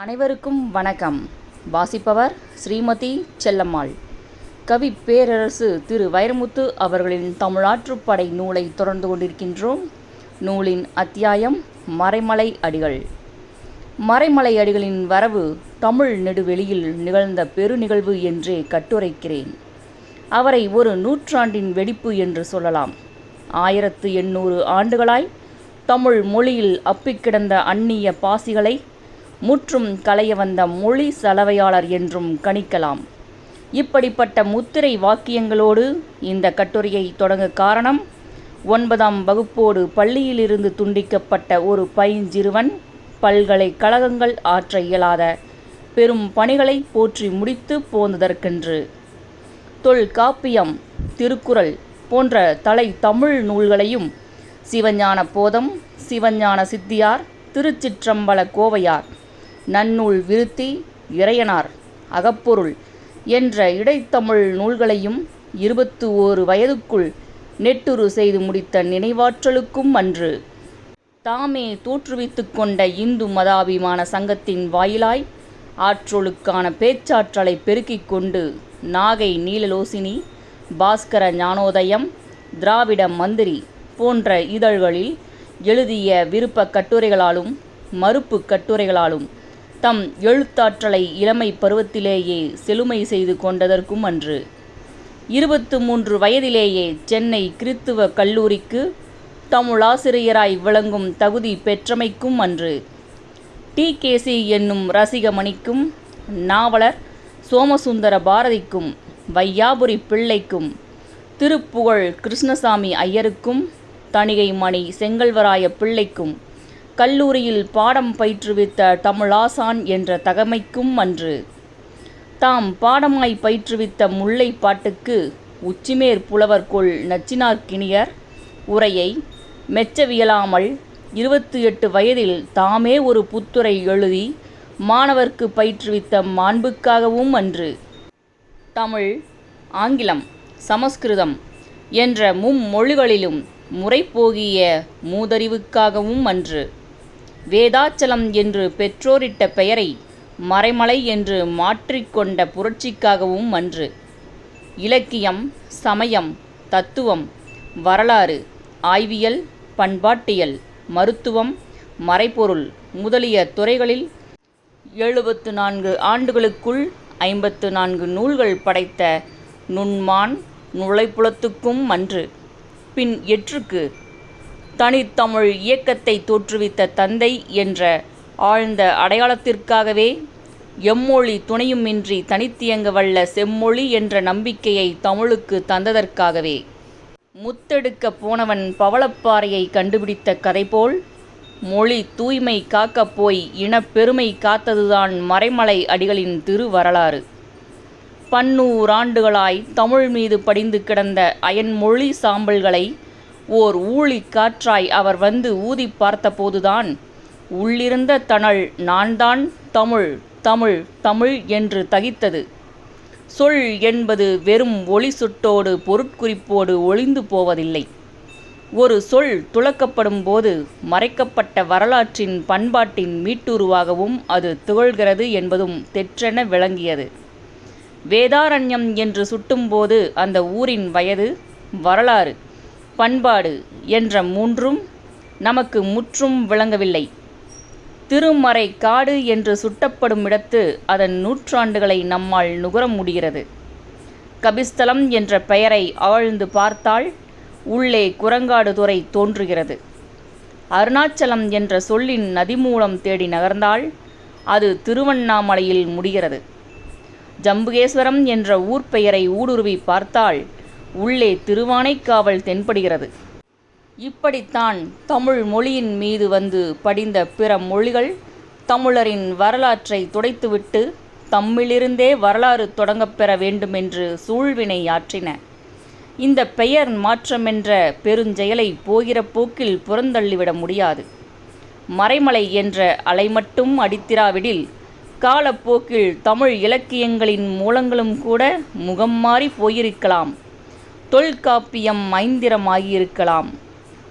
அனைவருக்கும் வணக்கம். வாசிப்பவர் ஸ்ரீமதி செல்லம்மாள். கவி பேரரசு திரு வைரமுத்து அவர்களின் தமிழாற்றுப்படை நூலை தொடர்ந்து கொண்டிருக்கின்றோம். நூலின் அத்தியாயம் மறைமலை அடிகள். மறைமலை அடிகளின் வரவு தமிழ் நெடுவெளியில் நிகழ்ந்த பெருநிகழ்வு என்றே கட்டுரைக்கிறேன். அவரை ஒரு நூற்றாண்டின் வெடிப்பு என்று சொல்லலாம். ஆயிரத்து எண்ணூறு ஆண்டுகளாய் தமிழ் மொழியில் அப்பிக்கிடந்த அந்நிய பாசிகளை முற்றும் களைய வந்த மொழி சலவையாளர் என்றும் கணிக்கலாம். இப்படிப்பட்ட முத்திரை வாக்கியங்களோடு இந்த கட்டுரையை தொடங்க காரணம் ஒன்பதாம் வகுப்போடு பள்ளியிலிருந்து துண்டிக்கப்பட்ட ஒரு பைஞ்சிறுவன் பல்கலைக்கழகங்கள் ஆற்ற இயலாத பெரும் பணிகளை போற்றி முடித்து போந்ததற்கென்று. தொல்காப்பியம் திருக்குறள் போன்ற தலை தமிழ் நூல்களையும் சிவஞான போதம் சிவஞான சித்தியார் திருச்சிற்றம்பல கோவையார் நன்னூல் விருத்தி இறையனார் அகப்பொருள் என்ற இடைத்தமிழ் நூல்களையும் இருபத்து ஓரு வயதுக்குள் நெட்டுரு செய்து முடித்த நினைவாற்றலுக்கும் அன்று. தாமே தோற்றுவித்து கொண்ட இந்து மதாபிமான சங்கத்தின் வாயிலாய் ஆற்றலுக்கான பேச்சாற்றலை பெருக்கிக் கொண்டு நாகை நீலலோசினி பாஸ்கர ஞானோதயம் திராவிட மந்திரி போன்ற இதழ்களில் எழுதிய விருப்ப கட்டுரைகளாலும் மறுப்பு கட்டுரைகளாலும் தம் எழுத்தாற்றலை இளமை பருவத்திலேயே செழுமை செய்து கொண்டதற்கும் அன்று. இருபத்து மூன்று வயதிலேயே சென்னை கிறித்துவ கல்லூரிக்கு தமிழாசிரியராய் விளங்கும் தகுதி பெற்றமைக்கும் அன்று. டி. கேசி என்னும் ரசிகமணிக்கும் நாவலர் சோமசுந்தர பாரதிக்கும் வையாபுரி பிள்ளைக்கும் திருப்புகழ் கிருஷ்ணசாமி ஐயருக்கும் தணிகை மணி செங்கல்வராய பிள்ளைக்கும் கல்லூரியில் பாடம் பயிற்றுவித்த தமிழாசான் என்ற தகமைக்கும் அன்று. தாம் பாடமாய் பயிற்றுவித்த முல்லை பாட்டுக்கு உச்சிமேற் புலவர்கொள் நச்சினார்க்கிணியர் நச்சினார்க்கினியர் உரையை மெச்சவியலாமல் இருபத்தி எட்டு வயதில் தாமே ஒரு புத்துரை எழுதி மாணவர்க்கு பயிற்றுவித்த மாண்புக்காகவும் அன்று. தமிழ் ஆங்கிலம் சமஸ்கிருதம் என்ற மும்மொழிகளிலும் முறைப்போகிய மூதறிவுக்காகவும் அன்று. வேதாச்சலம் என்று பெற்றோரிட்ட பெயரை மறைமலை என்று மாற்றிக்கொண்ட புரட்சிக்காகவும் அன்று. இலக்கியம் சமயம் தத்துவம் வரலாறு ஆய்வியல் பண்பாட்டியல் மருத்துவம் மறைபொருள் முதலிய துறைகளில் எழுபத்து நான்கு ஆண்டுகளுக்குள் ஐம்பத்து நான்கு நூல்கள் படைத்த நுண்மான் நுழைப்புலத்துக்கும் அன்று. பின் எற்றுக்கு தனித்தமிழ் இயக்கத்தை தோற்றுவித்த தந்தை என்ற ஆழ்ந்த அடையாளத்திற்காகவே எம்மொழி துணையுமின்றி தனித்தியங்க வல்ல செம்மொழி என்ற நம்பிக்கையை தமிழுக்கு தந்ததற்காகவே முத்தெடுக்க போனவன் பவளப்பாறையை கண்டுபிடித்த கதைபோல் மொழி தூய்மை காக்கப் போய் இனப்பெருமை காத்ததுதான் மறைமலை அடிகளின் திருவரலாறு. பன்னூறாண்டுகளாய் தமிழ் மீது படிந்து கிடந்த அயன்மொழி சாம்பல்களை ஓர் ஊழி காற்றாய் அவர் வந்து ஊதி பார்த்தபோதுதான் உள்ளிருந்த தணல் நான்தான் தமிழ் தமிழ் தமிழ் என்று தகித்தது. சொல் என்பது வெறும் ஒளி சுட்டோடு பொருட்குறிப்போடு ஒளிந்து போவதில்லை. ஒரு சொல் துளக்கப்படும் போது மறைக்கப்பட்ட வரலாற்றின் பண்பாட்டின் மீட்டுருவாகவும் அது திகழ்கிறது என்பதும் தெற்றென விளங்கியது. வேதாரண்யம் என்று சுட்டும்போது அந்த ஊரின் வயது வரலாறு. பண்பாடு என்ற மூன்றும் நமக்கு முற்றும் விளங்கவில்லை. திருமறை காடு என்று சுட்டப்படும் இடத்து அதன் நூற்றாண்டுகளை நம்மால் நுகர முடிகிறது. கபிஸ்தலம் என்ற பெயரை ஆழ்ந்து பார்த்தால் உள்ளே குரங்காடு துறை தோன்றுகிறது. அருணாச்சலம் என்ற சொல்லின் நதிமூலம் தேடி நகர்ந்தால் அது திருவண்ணாமலையில் முடிகிறது. ஜம்புகேஸ்வரம் என்ற ஊர் பெயரை ஊடுருவி பார்த்தால் உள்ளே திருவானைக்காவல் தென்படுகிறது. இப்படித்தான் தமிழ் மொழியின் மீது வந்து படிந்த பிற மொழிகள் தமிழரின் வரலாற்றை துடைத்துவிட்டு தம்மிலிருந்தே வரலாறு தொடங்கப்பெற வேண்டுமென்று சூழ்வினை ஆற்றின. இந்த பெயர் மாற்றமென்ற பெருஞ்செயலை போகிற போக்கில் புறந்தள்ளிவிட முடியாது. மறைமலை என்ற அலை மட்டும் அடித்திராவிடில் காலப்போக்கில் தமிழ் இலக்கியங்களின் மூலங்களும் கூட முகம் மாறி போயிருக்கலாம். தொல்காப்பியம் ஐந்திரமாகியிருக்கலாம்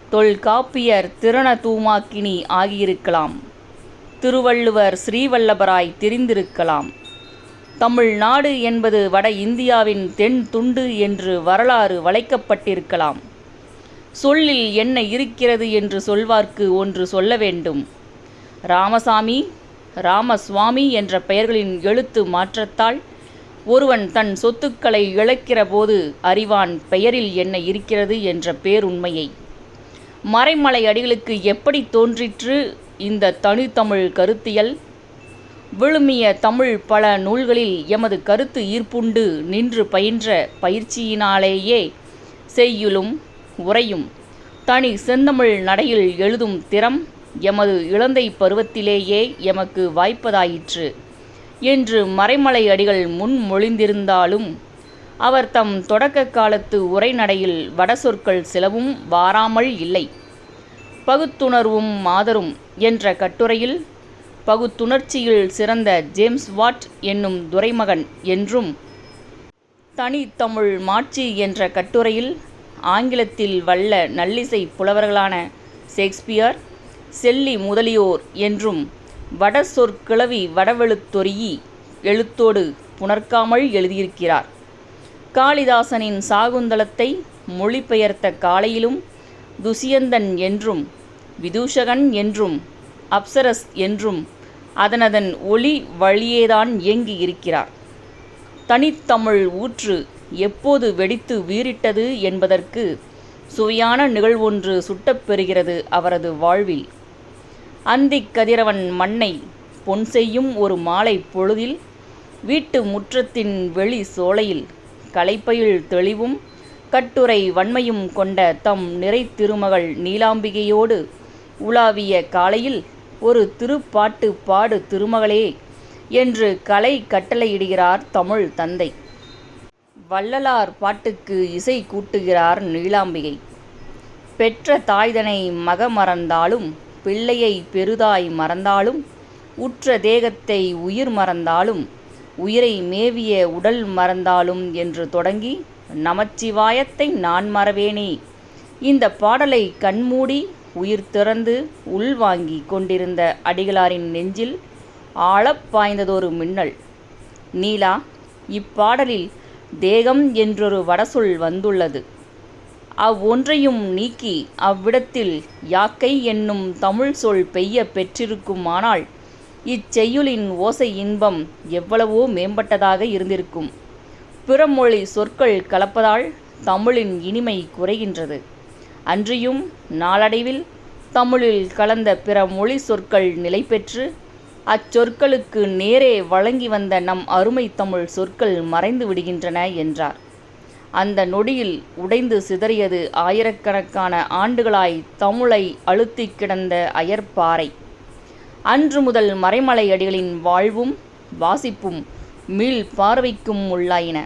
தொல்காப்பியர் திறன தூமாக்கினி ஆகியிருக்கலாம். திருவள்ளுவர் ஸ்ரீவல்லபராய் திரிந்திருக்கலாம். தமிழ்நாடு என்பது வட இந்தியாவின் தென் துண்டு என்று வரலாறு வளைக்கப்பட்டிருக்கலாம். சொல்லில் என்ன இருக்கிறது என்று சொல்வார்க்கு ஒன்று சொல்ல வேண்டும். ராமசாமி ராமசுவாமி என்ற பெயர்களின் எழுத்து மாற்றத்தால் ஒருவன் தன் சொத்துக்களை இழக்கிற போது அறிவான் பெயரில் என்ன இருக்கிறது என்ற பேருண்மையை. மறைமலை அடிகளுக்கு எப்படி தோன்றிற்று இந்த தனித்தமிழ் கருத்தியல்? விழுமிய தமிழ் பல நூல்களில் எமது கருத்து ஈர்ப்புண்டு நின்று பயின்ற பயிற்சியினாலேயே செய்யுளும் உரையும் தனி செந்தமிழ் நடையில் எழுதும் திறம் எமது இளந்தை பருவத்திலேயே எமக்கு வாய்ப்பதாயிற்று. என்று மறைமலை அடிகள் முன்மொழிந்திருந்தாலும் அவர் தம் தொடக்க காலத்து உரைநடையில் வடசொற்கள் சிலவும் வாராமல் இல்லை. பகுத்துணர்வும் மாதரும் என்ற கட்டுரையில் பகுத்துணர்ச்சியில் சிறந்த ஜேம்ஸ் வாட் என்னும் துரைமகன் என்றும் தனித்தமிழ் மாட்சி என்ற கட்டுரையில் ஆங்கிலத்தில் வல்ல நல்லிசை புலவர்களான ஷேக்ஸ்பியர் செல்லி முதலியோர் என்றும் வட சொற்கிளவி வடவெழுத்தொரியி எழுத்தோடு புணர்க்காமல் எழுதியிருக்கிறார். காளிதாசனின் சாகுந்தலத்தை மொழிபெயர்த்த காலையிலும் துசியந்தன் என்றும் விதூஷகன் என்றும் அப்சரஸ் என்றும் அதனதன் ஒளி வழியேதான் இயங்கி இருக்கிறார் தனித்தமிழ் ஊற்று எப்போது வெடித்து வீறிட்டது என்பதற்கு சுவையான நிகழ்வொன்று சுட்டப்பெறுகிறது அவரது வாழ்வில். அந்திக் கதிரவன் மண்ணை பொன் செய்யும் ஒரு மாலை பொழுதில் வீட்டு முற்றத்தின் வெளி சோலையில் கலைப்பயில் தெளிவும் கட்டுரை வன்மையும் கொண்ட தம் நிறை திருமகள் நீலாம்பிகையோடு உலாவிய காலையில் ஒரு திருப்பாட்டு பாடு திருமகளே என்று கலை கட்டளையிடுகிறார் தமிழ் தந்தை. வள்ளலார் பாட்டுக்கு இசை கூட்டுகிறார் நீலாம்பிகை. பெற்ற தாய்தனை மகமறந்தாலும் பிள்ளையை பெரிதாய் மறந்தாலும் உற்ற தேகத்தை உயிர் மறந்தாலும் உயிரை மேவிய உடல் மறந்தாலும் என்று தொடங்கி நமச்சிவாயத்தை நான் மறவேனே. இந்த பாடலை கண்மூடி உயிர் திறந்து உள்வாங்கி கொண்டிருந்த அடிகளாரின் நெஞ்சில் ஆழப் பாய்ந்ததொரு மின்னல். நீலா இப்பாடலில் தேகம் என்றொரு வடசொல் வந்துள்ளது. அவ்வொன்றையும் நீக்கி அவ்விடத்தில் யாக்கை என்னும் தமிழ் சொல் பெய்ய பெற்றிருக்குமானால் இச்செய்யுளின் ஓசை இன்பம் எவ்வளவோ மேம்பட்டதாக இருந்திருக்கும். பிறமொழி சொற்கள் கலப்பதால் தமிழின் இனிமை குறைகின்றது. அன்றியும் நாளடைவில் தமிழில் கலந்த பிற மொழி சொற்கள் நிலை பெற்று அச்சொற்களுக்கு நேரே வழங்கி வந்த நம் அருமை தமிழ் சொற்கள் மறைந்து விடுகின்றன என்றார். அந்த நொடியில் உடைந்து சிதறியது ஆயிரக்கணக்கான ஆண்டுகளாய் தமிழை அழுத்தி கிடந்த அயற்பாறை. அன்று முதல் மறைமலை அடிகளின் வாழ்வும் வாசிப்பும் மீள் பார்வைக்கும் உள்ளாயின.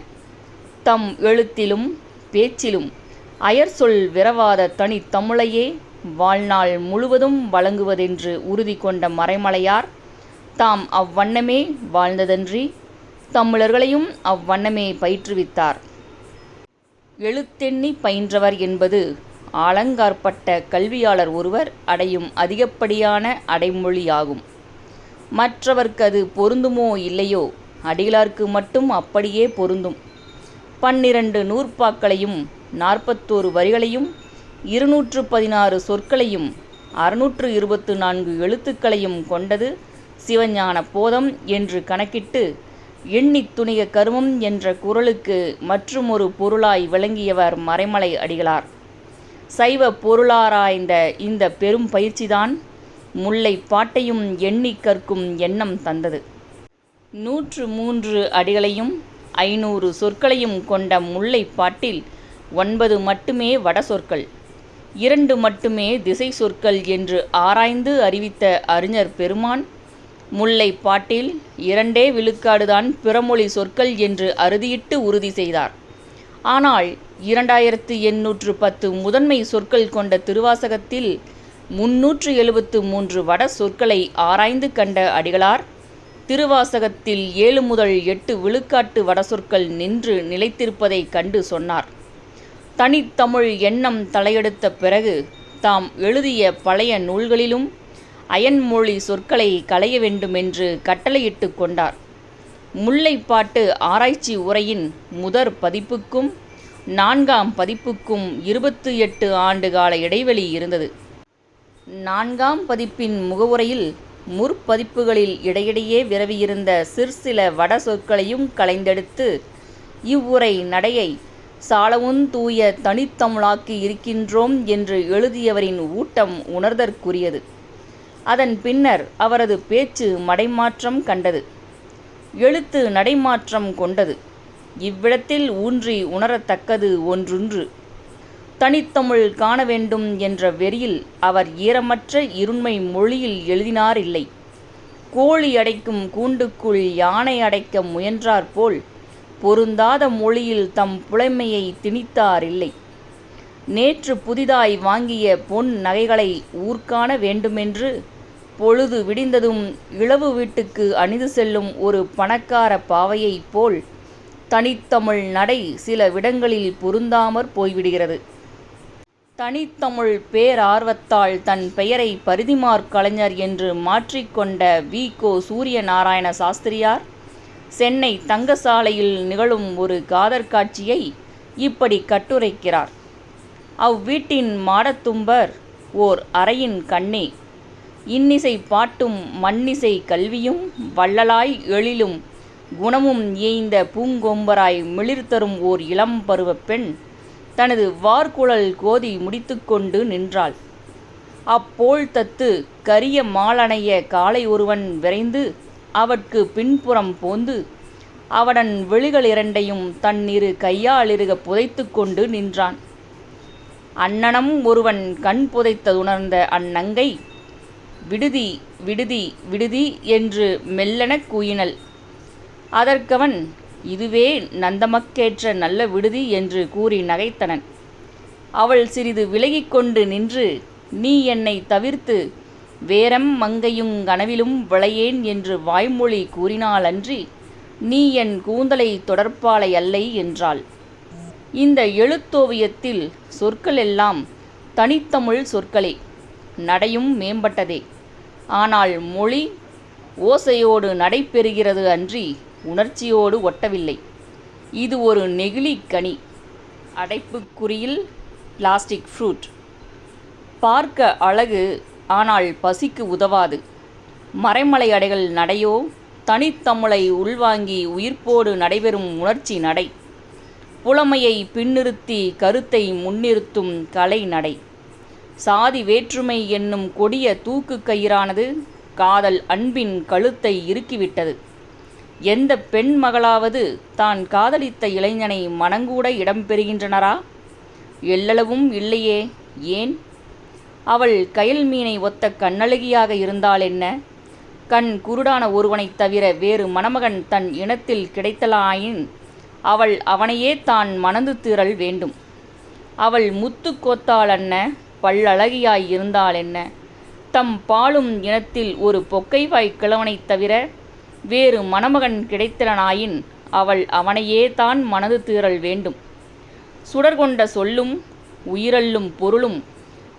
தம் எழுத்திலும் பேச்சிலும் அயர் சொல் விரவாத தனித்தமிழையே வாழ்நாள் முழுவதும் வழங்குவதென்று உறுதி கொண்ட மறைமலையார் தாம் அவ்வண்ணமே வாழ்ந்ததன்றி தமிழர்களையும் அவ்வண்ணமே பயிற்றுவித்தார். எழுத்தெண்ணி பயின்றவர் என்பது ஆலங்காற்பட்ட கல்வியாளர் ஒருவர் அடையும் அதிகப்படியான அடைமொழியாகும். மற்றவர்க்கு அது பொருந்துமோ இல்லையோ அடிகளார்க்கு மட்டும் அப்படியே பொருந்தும். பன்னிரண்டு நூற்பாக்களையும் நாற்பத்தோரு வரிகளையும் இருநூற்று பதினாறு சொற்களையும் அறுநூற்று இருபத்து நான்கு எழுத்துக்களையும் கொண்டது சிவஞான போதம் என்று கணக்கிட்டு எண்ணித் துணிய கருமம் என்ற குரலுக்கு மற்றுமொரு பொருளாய் விளங்கியவர் மறைமலை அடிகளார். சைவ பொருளாராய்ந்த இந்த பெரும் பயிற்சிதான் முல்லை பாட்டையும் எண்ணி கற்கும் எண்ணம் தந்தது. நூற்று மூன்று அடிகளையும் ஐநூறு சொற்களையும் கொண்ட முல்லை பாட்டில் ஒன்பது மட்டுமே வட சொற்கள் இரண்டு மட்டுமே திசை சொற்கள் என்று ஆராய்ந்து அறிவித்த அறிஞர் பெருமான் முல்லை பாட்டில் இரண்டே விழுக்காடுதான் பிறமொழி சொற்கள் என்று அறுதியிட்டு உறுதி செய்தார். ஆனால் இரண்டாயிரத்து எண்ணூற்று பத்து முதன்மை சொற்கள் கொண்ட திருவாசகத்தில் முன்னூற்று எழுபத்து மூன்று வட சொற்களை ஆராய்ந்து கண்ட அடிகளார் திருவாசகத்தில் ஏழு முதல் எட்டு விழுக்காட்டு வடசொற்கள் நின்று நிலைத்திருப்பதைக் கண்டு சொன்னார். தனித்தமிழ் எண்ணம் தலையெடுத்த பிறகு தாம் எழுதிய பழைய நூல்களிலும் அயன்மொழி சொற்களை களைய வேண்டுமென்று கட்டளையிட்டு கொண்டார். முல்லைப்பாட்டு ஆராய்ச்சி உரையின் முதற் பதிப்புக்கும் நான்காம் பதிப்புக்கும் இருபத்து எட்டு ஆண்டு கால இடைவெளி இருந்தது. நான்காம் பதிப்பின் முகவுரையில் முற்பதிப்புகளில் இடையிடையே விரவியிருந்த சிற்சில வட சொற்களையும் களைந்தெடுத்து இவ்வுரை நடையை சாலவுந் தூய தனித்தமிழாக்கி இருக்கின்றோம் என்று எழுதியவரின் ஊட்டம் உணர்தற்குரியது. அதன் பின்னர் அவரது பேச்சு மடைமாற்றம் கண்டது. எழுத்து நடைமாற்றம் கொண்டது. இவ்விடத்தில் ஊன்றி உணரத்தக்கது ஒன்றுன்று. தனித்தமிழ் காண வேண்டும் என்ற வெறியில் அவர் ஈரமற்ற இருண்மை மொழியில் எழுதினார் இல்லை கோழி அடைக்கும் கூண்டுக்குள் யானை அடைக்க முயன்றாற்போல் பொருந்தாத மொழியில் தம் புலைமையை திணித்தார் இல்லை நேற்று புதிதாய் வாங்கிய பொன் நகைகளை ஊர்காண வேண்டுமென்று பொழுது விடிந்ததும் இளவு வீட்டுக்கு அணிந்து செல்லும் ஒரு பணக்கார பாவையைப் போல் தனித்தமிழ் நடை சில விடங்களில் பொருந்தாமற் போய்விடுகிறது. தனித்தமிழ் பேரார்வத்தால் தன் பெயரை பரிதிமார் கலைஞர் என்று மாற்றிக்கொண்ட வி. கோ. சூரியநாராயண சாஸ்திரியார் சென்னை தங்கசாலையில் நிகழும் ஒரு காதற் காட்சியை இப்படி கட்டுரைக்கிறார். அவ்வீட்டின் மாடத்தும்பர் ஓர் அறையின் கண்ணே இன்னிசை பாட்டும் மன்னிசை கல்வியும் வள்ளலாய் எழிலும். குணமும் ஏய்ந்த பூங்கொம்பராய் மிளிர்தரும் ஓர் இளம் பருவப் பெண். தனது வார்குழல் கோதி முடித்துக்கொண்டு நின்றாள். அப்போல் தத்து கரிய மாலணைய காலை ஒருவன் விரைந்து அவட்கு பின்புறம் போந்து அவடன் விழிகளிரண்டையும் தன் இரு கையாலிருக புதைத்து கொண்டு நின்றான். அன்னனம் ஒருவன் கண் புதைத்ததுணர்ந்த அந்நங்கை விடுதி விடுதி விடுதி என்று மெல்லெனக் கூயினள். அதற்கவன் இதுவே நந்தமக்கேற்ற நல்ல விடுதி என்று கூறி நகைத்தனன். அவள் சிறிது விலகிக்கொண்டு நின்று நீ என்னை தவிர்த்து வேரம் மங்கையும் கனவிலும் விளையேன் என்று வாய்மொழி கூறினாளன்றி நீ என் கூந்தலை தொடர்பாளை அல்லை என்றாள். இந்த எழுத்தோவியத்தில் சொற்களெல்லாம் தனித்தமிழ் சொற்களே. நடையும் மேம்பட்டதே. ஆனால் மொழி ஓசையோடு நடைபெறுகிறது அன்றி உணர்ச்சியோடு ஒட்டவில்லை. இது ஒரு நெகிழி கனி. அடைப்புக்குறியில் பிளாஸ்டிக் ஃப்ரூட். பார்க்க அழகு ஆனால் பசிக்கு உதவாது. மறைமலை அடைகள் நடையோ தனித்தமிழை உள்வாங்கி உயிர்ப்போடு நடைபெறும் உணர்ச்சி நடை. புலமையை பின்னிறுத்தி கருத்தை முன்னிறுத்தும் கலை நடை. சாதி வேற்றுமை என்னும் கொடிய தூக்கு கயிறானது காதல் அன்பின் கழுத்தை இறுக்கிவிட்டது. எந்த பெண் மகளாவது தான் காதலித்த இளைஞனை மனங்கூட இடம் பெறுகின்றனரா? எல்லளவும் இல்லையே ஏன்? அவள் கயல் மீனை ஒத்த கண்ணழகியாக இருந்தால் என்ன? கண் குருடான ஒருவனைத் தவிர வேறு மணமகன் தன் இனத்தில் கிடைத்தலாயின் அவள் அவனையே தான் மணந்து தீரல் வேண்டும். அவள் முத்து கோத்தாள் அன்ன பல்லழகியாய் இருந்தால் என்ன? தம் பாலும் இனத்தில் ஒரு பொக்கைவாய் கிழவனைத் தவிர வேறு மணமகன் கிடைத்தலனாயின் அவள் அவனையே தான் மனது தீரல் வேண்டும். சுடர்கொண்ட சொல்லும் உயிரல்லும் பொருளும்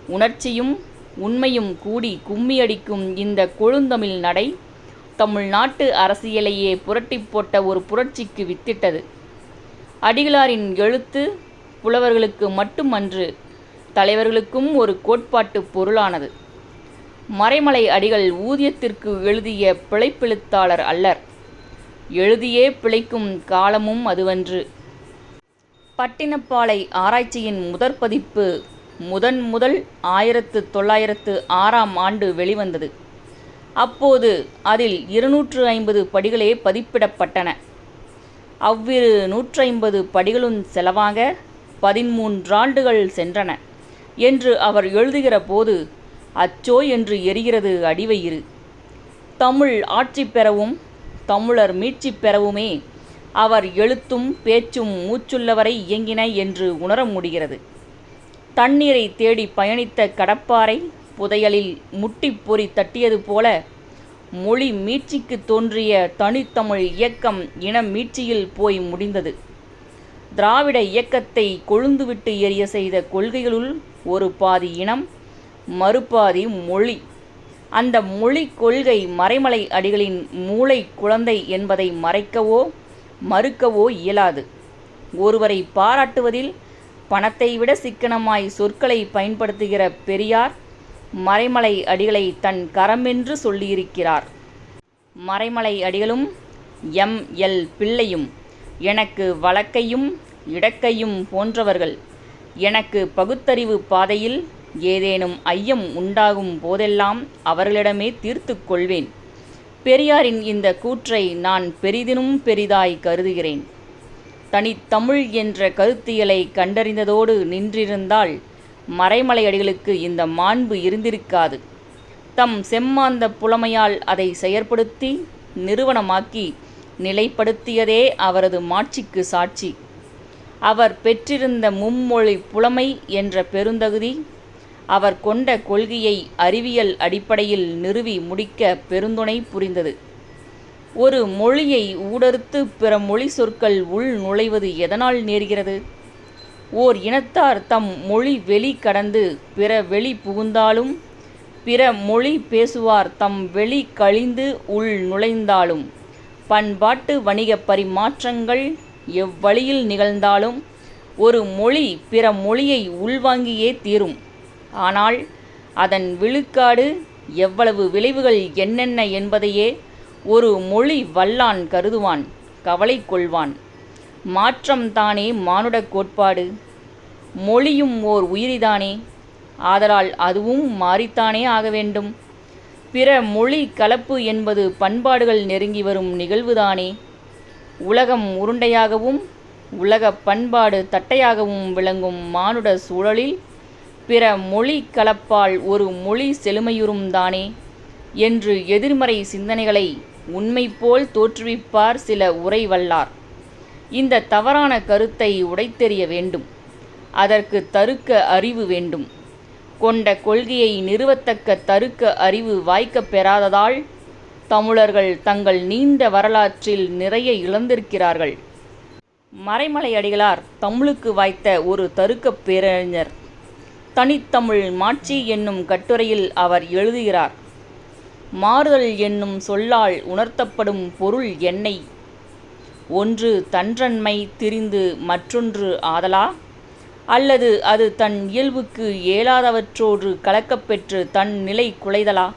உணர்ச்சியும் உண்மையும் கூடி கும்மியடிக்கும் இந்த கொழுந்தமிழ் நடை தமிழ்நாட்டு அரசியலையே புரட்டி போட்ட ஒரு புரட்சிக்கு வித்திட்டது. அடிகளாரின் எழுத்து புலவர்களுக்கு மட்டுமன்று தலைவர்களுக்கும் ஒரு கோட்பாட்டு பொருளானது. மறைமலை அடிகள் ஊதியத்திற்கு எழுதிய பிழைப்பெழுத்தாளர் அல்லர். எழுதியே பிழைக்கும் காலமும் அதுவன்று. பட்டினப்பாலை ஆராய்ச்சியின் முதற் பதிப்பு முதன் முதல் ஆயிரத்து தொள்ளாயிரத்து ஆறாம் ஆண்டு வெளிவந்தது. அப்போது அதில் இருநூற்று ஐம்பது படிகளே பதிப்பிடப்பட்டன. அவ்விரு நூற்றைம்பது படிகளும் செலவாக பதிமூன்றாண்டுகள் சென்றன. என்று அவர் எழுதுகிற போது அச்சோ என்று எரிகிறது அடிவயிறு தமிழ் ஆட்சி பெறவும் தமிழர் மீட்சி பெறவுமே அவர் எழுத்தும் பேச்சும் மூச்சுள்ளவரை இயங்கின என்று உணர முடிகிறது. தண்ணீரை தேடி பயணித்த கடப்பாறை புதையலில் முட்டி பொறி தட்டியது போல மொழி மீட்சிக்கு தோன்றிய தனித்தமிழ் இயக்கம் இன மீட்சியில் போய் முடிந்தது. திராவிட இயக்கத்தை கொழுந்துவிட்டு எரிய செய்த கொள்கைகளுள் ஒரு பாதி இனம் மறுபாதி மொழி. அந்த மொழிக் கொள்கை மறைமலை அடிகளின் மூளை குழந்தை என்பதை மறைக்கவோ மறுக்கவோ இயலாது. ஒருவரை பாராட்டுவதில் பணத்தை விட சிக்கனமாய் சொற்களை பயன்படுத்துகிற பெரியார் மறைமலை அடிகளை தன் கரமென்று சொல்லியிருக்கிறார். மறைமலை அடிகளும் எம் எல் பிள்ளையும் எனக்கு வழக்கையும் இடக்கையும் போன்றவர்கள். எனக்கு பகுத்தறிவு பாதையில் ஏதேனும் ஐயம் உண்டாகும் போதெல்லாம் அவர்களிடமே தீர்த்து கொள்வேன். பெரியாரின் இந்த கூற்றை நான் பெரிதினும் பெரிதாய் கருதுகிறேன். தனித்தமிழ் என்ற கருத்தியலை கண்டறிந்ததோடு நின்றிருந்தால் மறைமலையடிகளுக்கு இந்த மாண்பு இருந்திருக்காது. தம் செம்மாந்த புலமையால் அதை செயற்படுத்தி நிறுவனமாக்கி நிலைப்படுத்தியதே அவரது மாட்சிக்கு சாட்சி. அவர் பெற்றிருந்த மும்மொழி புலமை என்ற பெருந்தகுதி அவர் கொண்ட கொள்கையை அறிவியல் அடிப்படையில் நிறுவி முடிக்க பெருந்துணை புரிந்தது. ஒரு மொழியை ஊடறுத்து பிற மொழி சொற்கள் உள் நுழைவது எதனால் நேர்கிறது? ஓர் இனத்தார் தம் மொழி வெளி கடந்து பிற வெளி புகுந்தாலும் பிற மொழி பேசுவார் தம் வெளி கழிந்து உள் நுழைந்தாலும். பண்பாட்டு வணிக பரிமாற்றங்கள் எவ்வழியில் நிகழ்ந்தாலும் ஒரு மொழி பிற மொழியை உள்வாங்கியே தீரும். ஆனால் அதன் விழுக்காடு எவ்வளவு விளைவுகள் என்னென்ன என்பதையே ஒரு மொழி வல்லான் கருதுவான் கவலை கொள்வான். மாற்றம் தானே மானுடக் கோட்பாடு. மொழியும் ஓர் உயிரிதானே. ஆதலால் அதுவும் மாறித்தானே ஆக வேண்டும். பிற மொழி கலப்பு என்பது பண்பாடுகள் நெருங்கி வரும் நிகழ்வுதானே? உலகம் உருண்டையாகவும் உலக பண்பாடு தட்டையாகவும் விளங்கும் மானுட சூழலில் பிற மொழி கலப்பால் ஒரு மொழி செழுமையுறும் தானே? என்று எதிர்மறை சிந்தனைகளை உண்மை போல் தோற்றுவிப்பார் சில உரை வல்லார் இந்த தவறான கருத்தை உடைத்தெறிய வேண்டும். அதற்கு தருக்க அறிவு வேண்டும். கொண்ட கொள்கையை நிறுவத்தக்க தருக்க அறிவு வாய்க்கப் பெறாததால் தமிழர்கள் தங்கள் நீண்ட வரலாற்றில் நிறைய இழந்திருக்கிறார்கள். மறைமலை அடிகளார் தமிழுக்கு வாய்த்த ஒரு தருக்கப் பேரறிஞர். தனித்தமிழ் மாட்சி என்னும் கட்டுரையில் அவர் எழுதுகிறார் மாறுதல் என்னும் சொல்லால் உணர்த்தப்படும் பொருள் என்னை? ஒன்று தன்றன்மை திரிந்து மற்றொன்று ஆதலா? அல்லது அது தன் இயல்புக்கு இயலாதவற்றோடு கலக்கப்பெற்று தன் நிலை குலைதலா?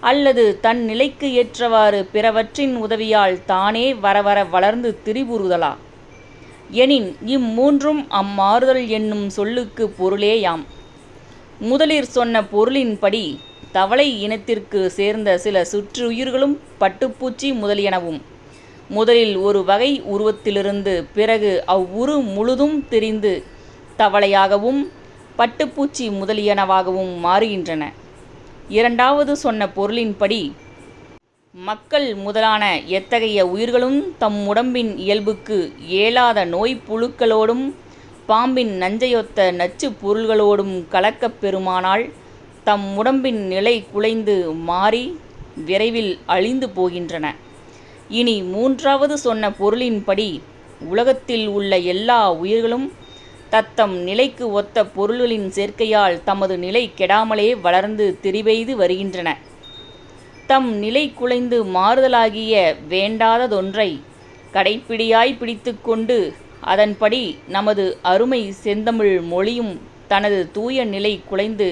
அல்லது தன் நிலைக்கு ஏற்றவாறு பிறவற்றின் உதவியால் தானே வரவர வளர்ந்து திரிபுறுதலா? எனின் இம்மூன்றும் அம்மாறுதல் என்னும் சொல்லுக்கு பொருளேயாம். முதலிற் சொன்ன பொருளின்படி தவளை இனத்திற்கு சேர்ந்த சில சுற்றுயிர்களும் பட்டுப்பூச்சி முதலியனவும். முதலில் ஒரு வகை உருவத்திலிருந்து பிறகு அவ்வுரு முழுதும் திரிந்து தவளையாகவும் பட்டுப்பூச்சி முதலியனவாகவும் மாறுகின்றன. இரண்டாவது சொன்ன பொருளின்படி மக்கள் முதலான எத்தகைய உயிர்களும் தம் உடம்பின் இயல்புக்கு இயலாத நோய் புழுக்களோடும் பாம்பின் நஞ்சையொத்த நச்சுப் பொருள்களோடும் கலக்கப் பெறுமானால் தம் உடம்பின் நிலை குலைந்து மாறி விரைவில் அழிந்து போகின்றன. இனி மூன்றாவது சொன்ன பொருளின்படி உலகத்தில் உள்ள எல்லா உயிர்களும் தத்தம் நிலைக்கு ஒத்த பொருள்களின் சேர்க்கையால் தமது நிலை கெடாமலே வளர்ந்து திரிவெய்து வருகின்றன. தம் நிலை குலைந்து மாறுதலாகிய வேண்டாததொன்றை கடைப்பிடியாய் பிடித்து கொண்டு அதன்படி நமது அருமை செந்தமிழ் மொழியும் தனது தூய நிலை குலைந்து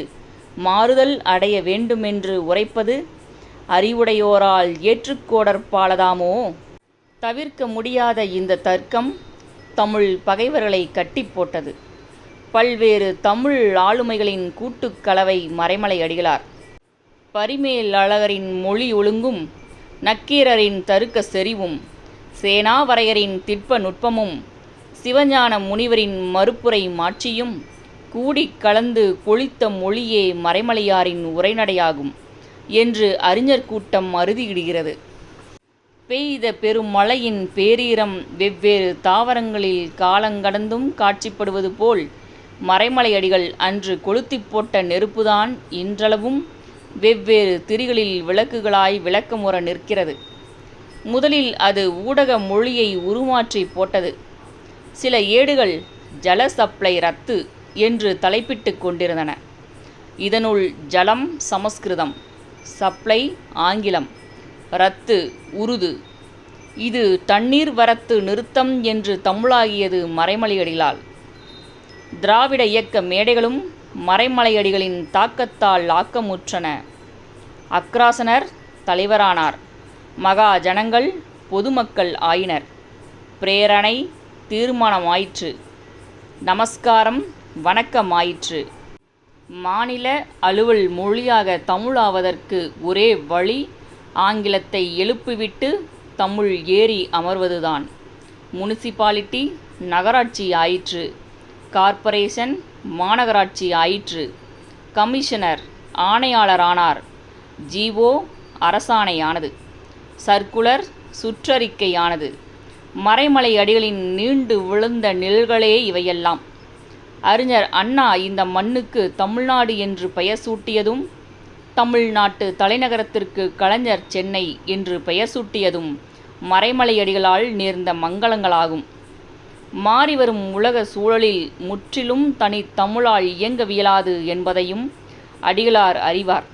மாறுதல் அடைய வேண்டுமென்று உரைப்பது அறிவுடையோரால் ஏற்றுக்கோடற்பாலதாமோ? தவிர்க்க முடியாத இந்த தர்க்கம் தமிழ் பகைவர்களை கட்டி போட்டது. பல்வேறு தமிழ் ஆளுமைகளின் கூட்டுக்கலவை மறைமலை அடிகளார். பரிமேல் அழகரின் மொழி ஒழுங்கும் நக்கீரரின் தருக்க செறிவும் சேனாவரையரின் திட்ப நுட்பமும் சிவஞான முனிவரின் மறுப்புரை மாட்சியும் கூடிக் கலந்து கொளித்த மொழியே மறைமலையாரின் உரைநடையாகும் என்று அறிஞர் கூட்டம் அறுதியிடுகிறது. பெய்த பெருமழையின் பேரீரம் வெவ்வேறு தாவரங்களில் காலங்கடந்தும் காட்சிப்படுவது போல் மறைமலையடிகள் அன்று கொளுத்திப் போட்ட நெருப்புதான் இன்றளவும் வெவ்வேறு திரிகளில் விளக்குகளாய் விளக்கமுற நிற்கிறது. முதலில் அது ஊடக மொழியை உருமாற்றி போட்டது. சில ஏடுகள் ஜல சப்ளை ரத்து என்று தலைப்பிட்டு கொண்டிருந்தன. இதனுள் ஜலம் சமஸ்கிருதம் சப்ளை ஆங்கிலம் ரத்து உருது. இது தண்ணீர் வரத்து நிறுத்தம் என்று தமிழாகியது மறைமலையடிகளால். திராவிட இயக்க மேடைகளும் மறைமலையடிகளின் தாக்கத்தால் ஆக்கமுற்றன. அக்ராசனர் தலைவரானார். மகா ஜனங்கள் பொதுமக்கள் ஆயினர். பிரேரணை தீர்மானமாயிற்று. நமஸ்காரம் வணக்கமாயிற்று. மாநில அலுவல் மொழியாக தமிழாவதற்கு ஒரே வழி ஆங்கிலத்தை எழுப்பிவிட்டு தமிழ் ஏறி அமர்வதுதான். முனிசிபாலிட்டி நகராட்சி ஆயிற்று. கார்ப்பரேஷன் மாநகராட்சி ஆயிற்று. கமிஷனர் ஆணையாளரானார். ஜிஓ அரசாணையானது. சர்க்குலர் சுற்றறிக்கையானது. மறைமலை அடிகளின் நீண்டு விழுந்த நிழல்களே இவையெல்லாம். அறிஞர் அண்ணா இந்த மண்ணுக்கு தமிழ்நாடு என்று பெயர் சூட்டியதும் தமிழ்நாட்டு தலைநகரத்திற்கு கலைஞர் சென்னை என்று பெயர் சூட்டியதும் மறைமலையடிகளால் நேர்ந்த மங்களங்களாகும். மாறிவரும் உலக சூழலில் முற்றிலும் தனி தமிழால் இயங்கவியலாது என்பதையும் அடிகளார் அறிவார்.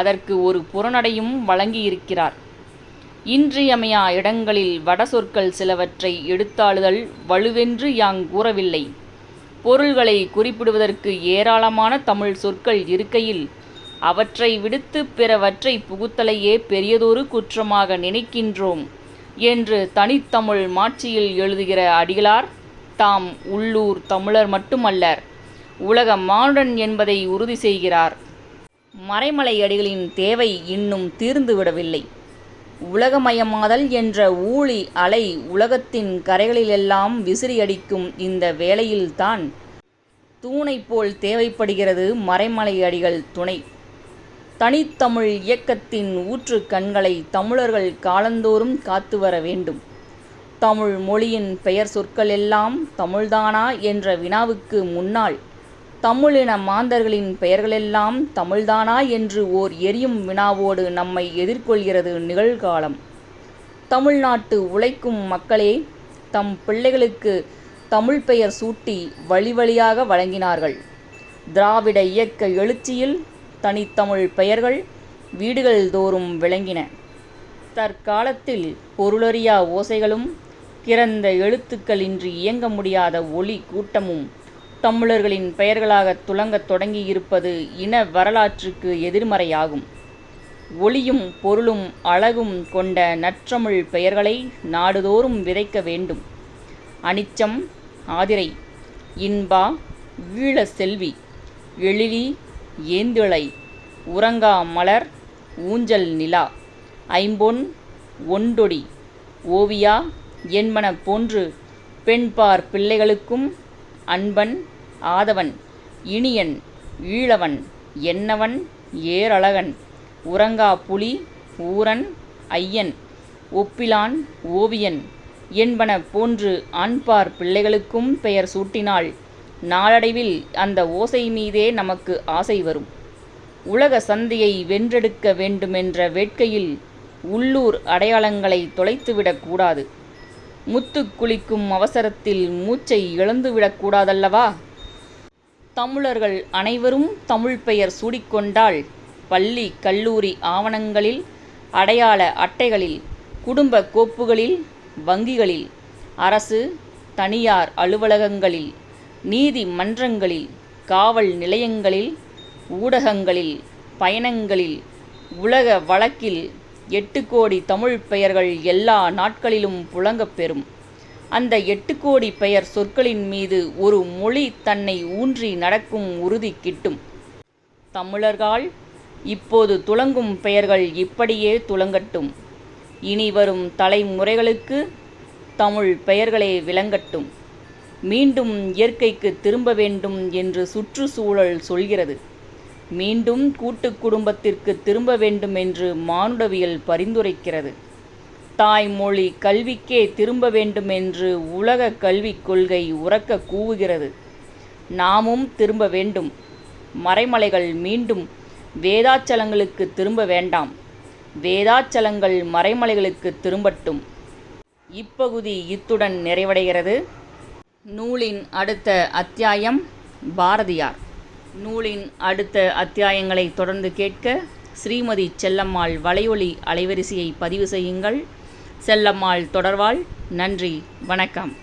அதற்கு ஒரு புறநடையும் வழங்கியிருக்கிறார். இன்றியமையா இடங்களில் வட சொற்கள் சிலவற்றை எடுத்தாளுதல் வலுவென்று யாங் கூறவில்லை. பொருள்களை குறிப்பிடுவதற்கு ஏராளமான தமிழ் சொற்கள் இருக்கையில் அவற்றை விடுத்து பிறவற்றை புகுத்தலையே பெரியதொரு குற்றமாக நினைக்கின்றோம் என்று தனித்தமிழ் மாட்சியில் எழுதுகிற அடிகளார் தாம் உள்ளூர் தமிழர் மட்டுமல்லர் உலக மானுடன் என்பதை உறுதி செய்கிறார். மறைமலை அடிகளின் தேவை இன்னும் தீர்ந்துவிடவில்லை உலகமயமாதல் என்ற ஊழி அலை உலகத்தின் கரைகளிலெல்லாம் விசிறியடிக்கும் இந்த வேளையில்தான் தூணைப் போல் தேவைப்படுகிறது மறைமலை அடிகள் துணை. தனித்தமிழ் இயக்கத்தின் ஊற்று கண்களை தமிழர்கள் காலந்தோறும் காத்து வர வேண்டும். தமிழ் மொழியின் பெயர் சொற்கள் எல்லாம் தமிழ்தானா என்ற வினாவுக்கு முன்னால் தமிழின மாந்தர்களின் பெயர்களெல்லாம் தமிழ்தானா என்று ஓர் எரியும் வினாவோடு நம்மை எதிர்கொள்கிறது நிகழ்காலம். தமிழ்நாட்டு உழைக்கும் மக்களே தம் பிள்ளைகளுக்கு தமிழ் பெயர் சூட்டி வழி வழியாக வழங்கினார்கள். திராவிட இயக்க எழுச்சியில் தனித்தமிழ் பெயர்கள் வீடுகள் தோறும் விளங்கின. தற்காலத்தில் பொருளறியா ஓசைகளும் கிறந்த எழுத்துக்களின்றி இயங்க முடியாத ஒளி கூட்டமும் தமிழர்களின் பெயர்களாக துலங்கத் தொடங்கியிருப்பது இன வரலாற்றுக்கு எதிர்மறையாகும். ஒளியும் பொருளும் அழகும் கொண்ட நற்றமிழ் பெயர்களை நாடுதோறும் விதைக்க வேண்டும். அனிச்சம் ஆதிரை இன்பா ஈழ செல்வி எழிலி ஏந்திழை உறங்கா மலர் ஊஞ்சல் நிலா. ஐம்பொன் ஒண்டொடி. ஓவியா என்பன போன்று பெண்பார் பிள்ளைகளுக்கும் அன்பன் ஆதவன் இனியன் ஈழவன் என்னவன் ஏரழகன் உறங்கா புலி ஊரன் ஐயன். ஒப்பிலான் ஓவியன். என்பன போன்று ஆண்பார் பிள்ளைகளுக்கும் பெயர் சூட்டினாள் நாளடைவில் அந்த ஓசை மீதே நமக்கு ஆசை வரும். உலக சந்தையை வென்றெடுக்க வேண்டுமென்ற வேட்கையில் உள்ளூர் அடையாளங்களை தொலைத்துவிடக்கூடாது முத்து குளிக்கும் அவசரத்தில் மூச்சை இழந்துவிடக்கூடாதல்லவா தமிழர்கள் அனைவரும் தமிழ் பெயர் சூடிக்கொண்டால் பள்ளி கல்லூரி ஆவணங்களில் அடையாள அட்டைகளில் குடும்ப கோப்புகளில் வங்கிகளில் அரசு தனியார் அலுவலகங்களில் நீதி மன்றங்களில் காவல் நிலையங்களில் ஊடகங்களில் பயணங்களில் உலக வழக்கில் எட்டு கோடி தமிழ் பெயர்கள் எல்லா நாட்களிலும் புழங்கப்பெறும் அந்த எட்டு கோடி பெயர் சொற்களின் மீது ஒரு மொழி தன்னை ஊன்றி நடக்கும் உறுதி கிட்டும். தமிழர்கள் இப்போது துலங்கும் பெயர்கள் இப்படியே துலங்கட்டும். இனி வரும் தலைமுறைகளுக்கு தமிழ் பெயர்களே விளங்கட்டும். மீண்டும் இயற்கைக்கு திரும்ப வேண்டும் என்று சுற்றுச்சூழல் சொல்கிறது. மீண்டும் கூட்டு குடும்பத்திற்கு திரும்ப வேண்டும் என்று மானுடவியல் பரிந்துரைக்கிறது. தாய்மொழி கல்விக்கே திரும்ப வேண்டும் என்று உலக கல்விக் கொள்கை உறக்க கூவுகிறது. நாமும் திரும்ப வேண்டும். மறைமலைகள் மீண்டும் வேதாச்சலங்களுக்கு திரும்ப வேண்டாம். வேதாச்சலங்கள் மறைமலைகளுக்கு திரும்பட்டும். இப்பகுதி இத்துடன் நிறைவடைகிறது. நூலின் அடுத்த அத்தியாயம் பாரதியார். நூலின் அடுத்த அத்தியாயங்களை தொடர்ந்து கேட்க ஸ்ரீமதி செல்லம்மாள் வலையொலி அலைவரிசையை பதிவு செய்யுங்கள். செல்லம்மாள் தொடர்வாள் நன்றி வணக்கம்.